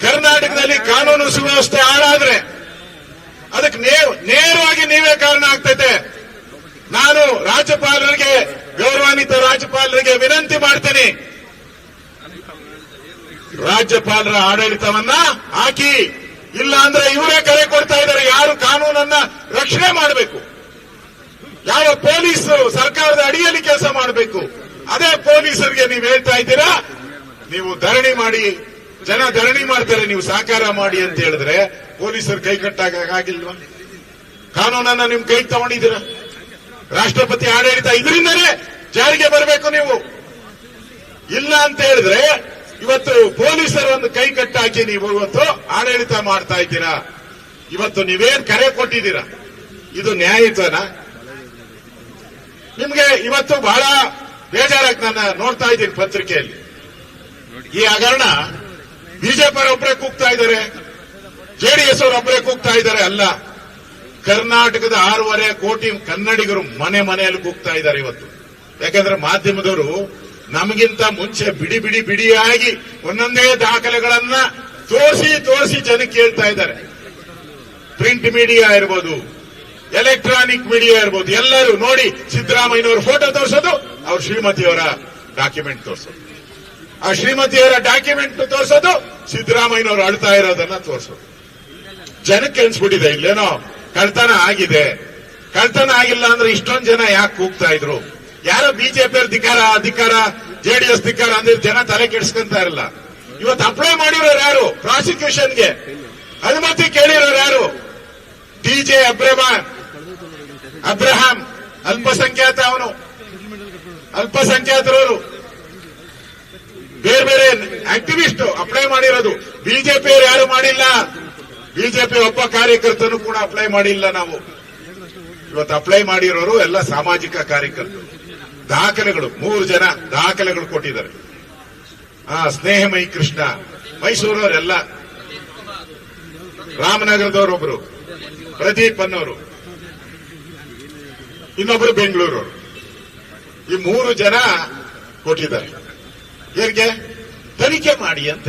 ಕರ್ನಾಟಕದಲ್ಲಿ ಕಾನೂನು ಸುವ್ಯವಸ್ಥೆ ಹಾಳಾದ್ರೆ ಅದಕ್ಕೆ ನೇರವಾಗಿ ನೀವೇ ಕಾರಣ ಆಗ್ತೈತೆ. ನಾನು ರಾಜ್ಯಪಾಲರಿಗೆ, ಗೌರವಾನ್ವಿತ ರಾಜ್ಯಪಾಲರಿಗೆ ವಿನಂತಿ ಮಾಡ್ತೀನಿ. ರಾಜ್ಯಪಾಲರ ಆಡಳಿತವನ್ನ ಹಾಕಿ ಇಲ್ಲ ಅಂದ್ರೆ ಇವರೇ ಕರೆ ಕೊಡ್ತಾ ಇದ್ದಾರೆ. ಯಾರು ಕಾನೂನನ್ನ ರಕ್ಷಣೆ ಮಾಡಬೇಕು? ಯಾವ ಪೊಲೀಸರು ಸರ್ಕಾರದ ಅಡಿಯಲ್ಲಿ ಕೆಲಸ ಮಾಡಬೇಕು? ಅದೇ ಪೊಲೀಸರಿಗೆ ನೀವು ಹೇಳ್ತಾ ಇದ್ದೀರಾ? ನೀವು ಧರಣಿ ಮಾಡಿ ಜನ ಧರಣಿ ಮಾಡ್ತಾರೆ, ನೀವು ಸಹಕಾರ ಮಾಡಿ ಅಂತ ಹೇಳಿದ್ರೆ ಪೊಲೀಸರು ಕೈ ಕಟ್ಟಾಗಿಲ್ವಾ ಕಾನೂನನ್ನ ನಿಮ್ ಕೈ ತಗೊಂಡಿದ್ದೀರ? ರಾಷ್ಟ್ರಪತಿ ಆಡಳಿತ ಇದರಿಂದಲೇ ಜಾರಿಗೆ ಬರಬೇಕು ನೀವು. ಇಲ್ಲ ಅಂತ ಹೇಳಿದ್ರೆ ಇವತ್ತು ಪೊಲೀಸರು ಒಂದು ಕೈ ಕಟ್ಟಾಕಿ ನೀವು ಇವತ್ತು ಆಡಳಿತ ಮಾಡ್ತಾ ಇದ್ದೀರಾ? ಇವತ್ತು ನೀವೇನ್ ಕರೆ ಕೊಟ್ಟಿದ್ದೀರಾ? ಇದು ನ್ಯಾಯತನ. ನಿಮ್ಗೆ ಇವತ್ತು ಬಹಳ ಬೇಜಾರಾಗಿ ನಾನು ನೋಡ್ತಾ ಇದ್ದೀನಿ ಪತ್ರಿಕೆಯಲ್ಲಿ. ಈ ಹಗರಣ ಬಿಜೆಪಿ ಒಬ್ಬರೇ ಕೂಗ್ತಾ ಇದ್ದಾರೆ. ಜೆಡಿಎಸ್ ಅವರೊಬ್ಬರೇ ಕೂಗ್ತಾ ಇದ್ದಾರೆ ಅಲ್ಲ. ಕರ್ನಾಟಕದ ಆರೂವರೆ ಕೋಟಿ ಕನ್ನಡಿಗರು ಮನೆ ಮನೆಯಲ್ಲಿ ಕೂಗ್ತಾ ಇದ್ದಾರೆ ಇವತ್ತು. ಯಾಕಂದ್ರೆ ಮಾಧ್ಯಮದವರು ನಮಗಿಂತ ಮುಂಚೆ ಬಿಡಿ ಬಿಡಿ ಬಿಡಿಯಾಗಿ ಒಂದೊಂದೇ ದಾಖಲೆಗಳನ್ನ ತೋರಿಸಿ ತೋರಿಸಿ ಜನಕ್ಕೆ ಹೇಳ್ತಾ ಇದ್ದಾರೆ. ಪ್ರಿಂಟ್ ಮೀಡಿಯಾ ಇರ್ಬೋದು, ಎಲೆಕ್ಟ್ರಾನಿಕ್ ಮೀಡಿಯಾ ಇರ್ಬೋದು, ಎಲ್ಲರೂ ನೋಡಿ ಸಿದ್ದರಾಮಯ್ಯನವರ ಫೋಟೋ ತೋರಿಸೋದು, ಅವ್ರ ಶ್ರೀಮತಿಯವರ ಡಾಕ್ಯುಮೆಂಟ್ ತೋರಿಸೋದು. ಆ ಶ್ರೀಮತಿಯವರ ಡಾಕ್ಯುಮೆಂಟ್ ತೋರಿಸೋದು ಸಿದ್ದರಾಮಯ್ಯನವರು ಅಳ್ತಾ ಇರೋದನ್ನ ತೋರಿಸೋದು ಜನಕ್ಕೆ ಅನ್ಸ್ಬಿಟ್ಟಿದೆ ಇಲ್ಲೇನೋ ಕಳ್ತನ ಆಗಿದೆ. ಕಳ್ತನ ಆಗಿಲ್ಲ ಅಂದ್ರೆ ಇಷ್ಟೊಂದು ಜನ ಯಾಕೆ ಕೂಗ್ತಾ ಇದ್ರು? ಯಾರೋ ಬಿಜೆಪಿ ಧಿಕಾರ ಅಧಿಕಾರ, ಜೆಡಿಎಸ್ ಅಧಿಕಾರ ಅಂದ್ರೆ ಜನ ತಲೆ ಕೆಡಿಸ್ಕೊಂತ ಇರಲ್ಲ. ಇವತ್ತು ಅಪ್ಲೈ ಮಾಡಿರೋರು ಯಾರು? ಪ್ರಾಸಿಕ್ಯೂಷನ್ಗೆ ಅನುಮತಿ ಕೇಳಿರೋರು ಯಾರು? ಡಿಜೆ ಅಬ್ರಹಾನ್ ಅಬ್ರಹಾಂ, ಅಲ್ಪಸಂಖ್ಯಾತ ಅವನು. ಅಲ್ಪಸಂಖ್ಯಾತರವರು. ಬೇರೆ ಬೇರೆ ಆಕ್ಟಿವಿಸ್ಟ್ ಮಾಡಿರೋದು. ಬಿಜೆಪಿ ಯಾರು ಮಾಡಿಲ್ಲ? ಬಿಜೆಪಿ ಒಬ್ಬ ಕಾರ್ಯಕರ್ತನು ಕೂಡ ಅಪ್ಲೈ ಮಾಡಿಲ್ಲ ನಾವು. ಇವತ್ತು ಅಪ್ಲೈ ಮಾಡಿರೋರು ಎಲ್ಲ ಸಾಮಾಜಿಕ ಕಾರ್ಯಕರ್ತರು. ದಾಖಲೆಗಳು, ಮೂರು ಜನ ದಾಖಲೆಗಳು ಕೊಟ್ಟಿದ್ದಾರೆ. ಆ, ಸ್ನೇಹಮಯಿ ಕೃಷ್ಣ, ಮೈಸೂರವರೆಲ್ಲ, ರಾಮನಗರದವರೊಬ್ರು, ಪ್ರದೀಪ್ ಅನ್ನೋರು, ಇನ್ನೊಬ್ರು ಬೆಂಗಳೂರು ಈ ಮೂರು ಜನ ಕೊಟ್ಟಿದ್ದಾರೆ. ಹೇಗೆ ತನಿಖೆ ಮಾಡಿ ಅಂತ